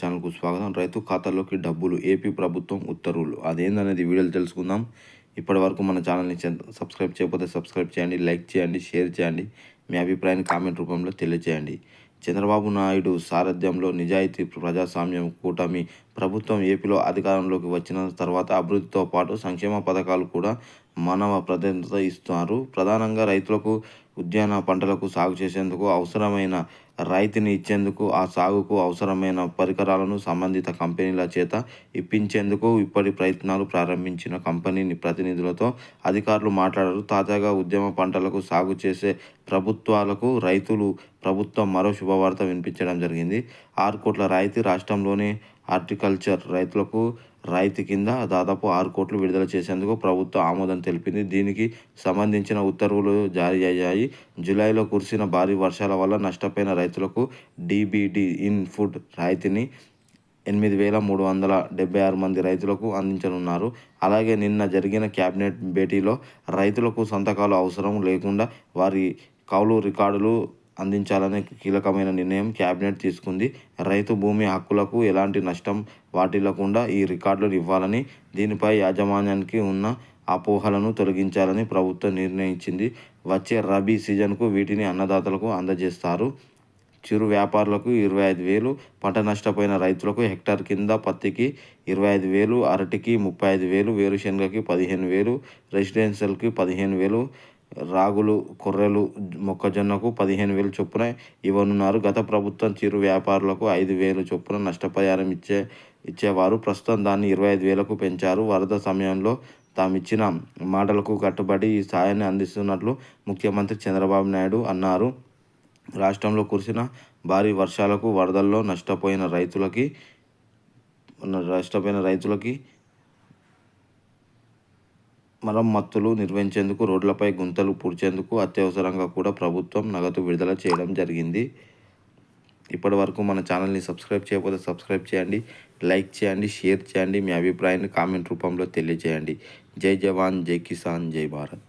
ఛానల్కు స్వాగతం. రైతు ఖాతాలోకి డబ్బులు ఏపీ ప్రభుత్వం ఉత్తర్వులు. అదేందనేది వీడియోలు తెలుసుకుందాం. ఇప్పటి వరకు మన ఛానల్ని సబ్స్క్రైబ్ చేయకపోతే సబ్స్క్రైబ్ చేయండి లైక్ చేయండి షేర్ చేయండి. మీ అభిప్రాయాన్ని కామెంట్ రూపంలో తెలియజేయండి చంద్రబాబు నాయుడు సారథ్యంలో నిజాయితీ ప్రజాస్వామ్యం కూటమి ప్రభుత్వం ఏపీలో అధికారంలోకి వచ్చిన తర్వాత అభివృద్ధితో పాటు సంక్షేమ పథకాలు కూడా మానవ ప్రాధాన్యత ఇస్తున్నారు. ప్రధానంగా రైతులకు ఉద్యాన పంటలకు సాగు చేసేందుకు అవసరమైన రైతుని ఇచ్చేందుకు ఆ సాగుకు అవసరమైన పరికరాలను సంబంధిత కంపెనీల చేత ఇప్పించేందుకు ఇప్పటి ప్రయత్నాలు ప్రారంభించిన కంపెనీ ప్రతినిధులతో అధికారులు మాట్లాడారు. తాజాగా ఉద్యమ పంటలకు సాగు చేసే ప్రభుత్వాలకు రైతులు ప్రభుత్వం మరో శుభవార్త వినిపించడం జరిగింది. ఆరు కోట్ల రాయితీ రాష్ట్రంలోని హార్టికల్చర్ రైతులకు రాయితీ కింద దాదాపు ఆరు కోట్లు విడుదల చేసేందుకు ప్రభుత్వం ఆమోదం తెలిపింది. దీనికి సంబంధించిన ఉత్తర్వులు జారీ అయ్యాయి. జూలైలో కురిసిన భారీ వర్షాల వల్ల నష్టపోయిన రైతులకు డీబీడీ ఇన్ ఫుడ్ రాయితీని ఎనిమిది వేల మూడు వందల డెబ్బై ఆరు మంది రైతులకు అందించనున్నారు. అలాగే నిన్న జరిగిన కేబినెట్ భేటీలో రైతులకు సంతకాలు అవసరం లేకుండా వారి కౌలు రికార్డులు అందించాలనే కీలకమైన నిర్ణయం కేబినెట్ తీసుకుంది. రైతు భూమి హక్కులకు ఎలాంటి నష్టం వాటిల్లకుండా ఈ రికార్డులు ఇవ్వాలని దీనిపై యాజమాన్యానికి ఉన్న అపోహలను తొలగించాలని ప్రభుత్వం నిర్ణయించింది. వచ్చే రబీ సీజన్కు వీటిని అన్నదాతలకు అందజేస్తారు. చిరు వ్యాపారులకు ఇరవై ఐదు వేలు పంట నష్టపోయిన రైతులకు హెక్టార్ కింద పత్తికి ఇరవై ఐదు వేలు అరటికి ముప్పై ఐదు వేలు వేరుశనగకి పదిహేను వేలు రెసిడెన్షియల్కి పదిహేను వేలు రాగులు కొర్రెలు మొక్కజొన్నకు పదిహేను వేలు చొప్పున ఇవ్వనున్నారు. గత ప్రభుత్వం చిరు వ్యాపారులకు ఐదు వేలు చొప్పున నష్టపరిహారం ఇచ్చే ఇచ్చేవారు ప్రస్తుతం దాన్ని ఇరవై ఐదు వేలకు పెంచారు. వరద సమయంలో తామిచ్చిన మాటలకు కట్టుబడి ఈ సాయాన్ని అందిస్తున్నట్లు ముఖ్యమంత్రి చంద్రబాబు నాయుడు అన్నారు. రాష్ట్రంలో కురిసిన భారీ వర్షాలకు వరదల్లో నష్టపోయిన రైతులకి నష్టపోయిన రైతులకి మరమ్మతులు నిర్వహించేందుకు రోడ్లపై గుంతలు పూడ్చేందుకు అత్యవసరంగా కూడా ప్రభుత్వం నగదు విడుదల చేయడం జరిగింది. ఇప్పటి వరకు మన ఛానల్ని సబ్స్క్రైబ్ చేయకపోతే సబ్స్క్రైబ్ చేయండి లైక్ చేయండి షేర్ చేయండి మీ అభిప్రాయాన్ని కామెంట్ రూపంలో తెలియజేయండి. జై జవాన్ జై కిసాన్ జై భారత్.